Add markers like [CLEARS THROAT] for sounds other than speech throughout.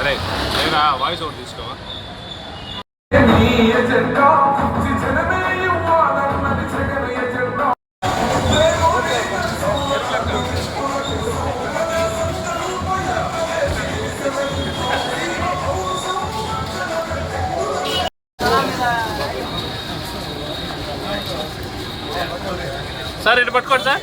అరే లేదా వాయిస్ ఒకటి తీసుకో. సార్ ఇటు పట్టుకోండి సార్.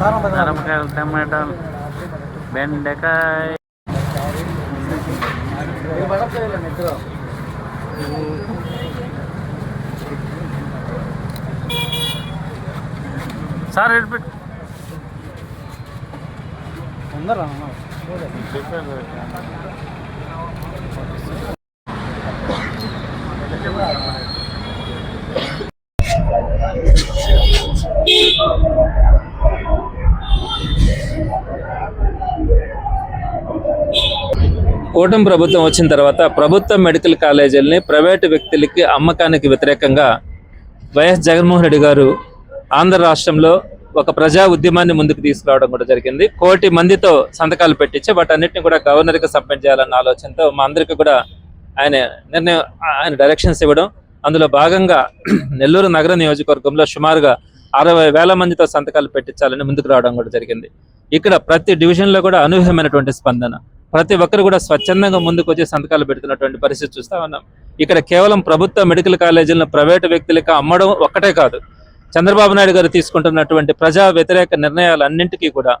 కారమకాయలు టమాటాలు బెండకాయ సార్ ఎటు పెట్టు కూటమి ప్రభుత్వం వచ్చిన తర్వాత ప్రభుత్వ మెడికల్ కాలేజీలని ప్రైవేటు వ్యక్తులకి అమ్మకానికి వ్యతిరేకంగా వైఎస్ జగన్మోహన్ రెడ్డి గారు ఆంధ్ర రాష్ట్రంలో ఒక ప్రజా ఉద్యమాన్ని ముందుకు తీసుకురావడం కూడా జరిగింది. కోటి మందితో సంతకాలు పెట్టించి వాటన్నిటిని కూడా గవర్నర్కి సబ్మిట్ చేయాలన్న ఆలోచనతో మా అందరికీ కూడా ఆయన నిర్ణయం ఆయన డైరెక్షన్స్ ఇవ్వడం. అందులో భాగంగా [CLEARS THROAT] నెల్లూరు నగర నియోజకవర్గంలో సుమారుగా అరవై వేల మందితో సంతకాలు పెట్టించాలని ముందుకు రావడం కూడా జరిగింది. ఇక్కడ ప్రతి డివిజన్లో కూడా అనూహ్యమైనటువంటి స్పందన. ప్రతి ఒక్కరు కూడా స్వచ్ఛందంగా ముందుకు వచ్చి సంతకాలు పెడుతున్నటువంటి పరిస్థితి చూస్తా ఉన్నాం. ఇక్కడ కేవలం ప్రభుత్వ మెడికల్ కాలేజీలను ప్రైవేటు వ్యక్తులకు అమ్మడం ఒక్కటే కాదు. చంద్రబాబు నాయుడు గారు తీసుకుంటున్నటువంటి ప్రజా వ్యతిరేక నిర్ణయాలన్నింటికీ కూడా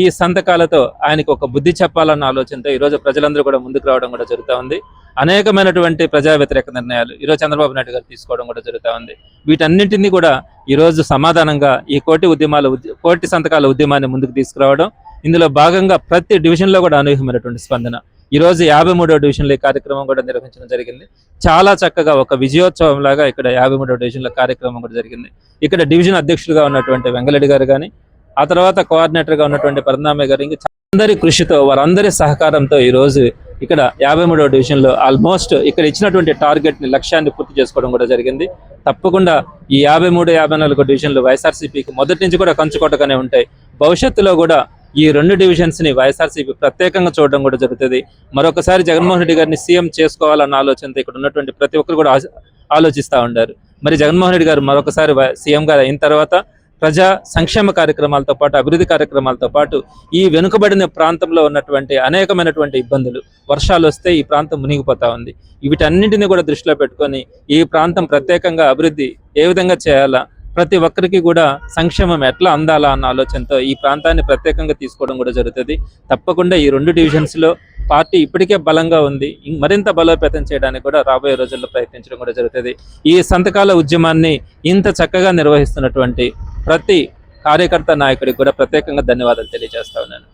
ఈ సంతకాలతో ఆయనకు ఒక బుద్ధి చెప్పాలన్న ఆలోచనతో ఈ రోజు ప్రజలందరూ కూడా ముందుకు రావడం కూడా జరుగుతూ ఉంది. అనేకమైనటువంటి ప్రజా వ్యతిరేక నిర్ణయాలు ఈరోజు చంద్రబాబు నాయుడు గారు తీసుకోవడం కూడా జరుగుతూ ఉంది. వీటన్నింటినీ కూడా ఈ రోజు సమాధానంగా ఈ కోటి ఉద్యమాల కోటి సంతకాల ఉద్యమాన్ని ముందుకు తీసుకురావడం ఇందులో భాగంగా ప్రతి డివిజన్లో కూడా అనూహ్యమైనటువంటి స్పందన. ఈ రోజు యాభై మూడో డివిజన్లో ఈ కార్యక్రమం కూడా నిర్వహించడం జరిగింది. చాలా చక్కగా ఒక విజయోత్సవం లాగా ఇక్కడ యాభై మూడో డివిజన్లో కార్యక్రమం కూడా జరిగింది. ఇక్కడ డివిజన్ అధ్యక్షుడిగా ఉన్నటువంటి వెంగళరెడ్డి గారు కానీ ఆ తర్వాత కోఆర్డినేటర్గా ఉన్నటువంటి పరనామే గారు ఇంకా అందరి కృషితో వారందరి సహకారంతో ఈ రోజు ఇక్కడ యాభై మూడవ డివిజన్లో ఆల్మోస్ట్ ఇక్కడ ఇచ్చినటువంటి టార్గెట్ని లక్ష్యాన్ని పూర్తి చేసుకోవడం కూడా జరిగింది. తప్పకుండా ఈ యాభై మూడు యాభై నాలుగు డివిజన్లు వైఎస్ఆర్సీపీకి మొదటి నుంచి కూడా కంచుకోటగానే ఉంటాయి. భవిష్యత్తులో కూడా ఈ రెండు డివిజన్స్ని వైఎస్ఆర్సీపీ ప్రత్యేకంగా చూడడం కూడా జరుగుతుంది. మరొకసారి జగన్మోహన్ రెడ్డి గారిని సీఎం చేసుకోవాలన్న ఆలోచనతో ఇక్కడ ఉన్నటువంటి ప్రతి ఒక్కరు కూడా ఆలోచిస్తూ ఉండారు. మరి జగన్మోహన్ రెడ్డి గారు మరొకసారి సీఎం గారు అయిన తర్వాత ప్రజా సంక్షేమ కార్యక్రమాలతో పాటు అభివృద్ధి కార్యక్రమాలతో పాటు ఈ వెనుకబడిన ప్రాంతంలో ఉన్నటువంటి అనేకమైనటువంటి ఇబ్బందులు వర్షాలు వస్తే ఈ ప్రాంతం మునిగిపోతా ఉంది. వీటన్నింటినీ కూడా దృష్టిలో పెట్టుకొని ఈ ప్రాంతం ప్రత్యేకంగా అభివృద్ధి ఏ విధంగా చేయాలా ప్రతి ఒక్కరికి కూడా సంక్షేమం ఎట్లా అందాలా అన్న ఆలోచనతో ఈ ప్రాంతాన్ని ప్రత్యేకంగా తీసుకోవడం కూడా జరుగుతుంది. తప్పకుండా ఈ రెండు డివిజన్స్లో పార్టీ ఇప్పటికే బలంగా ఉంది. మరింత బలోపేతం చేయడానికి కూడా రాబోయే రోజుల్లో ప్రయత్నించడం కూడా జరుగుతుంది. ఈ సంతకాల ఉద్యమాన్ని ఇంత చక్కగా నిర్వహిస్తున్నటువంటి ప్రతి కార్యకర్త నాయకుడికి కూడా ప్రత్యేకంగా ధన్యవాదాలు తెలియజేస్తా ఉన్నాను.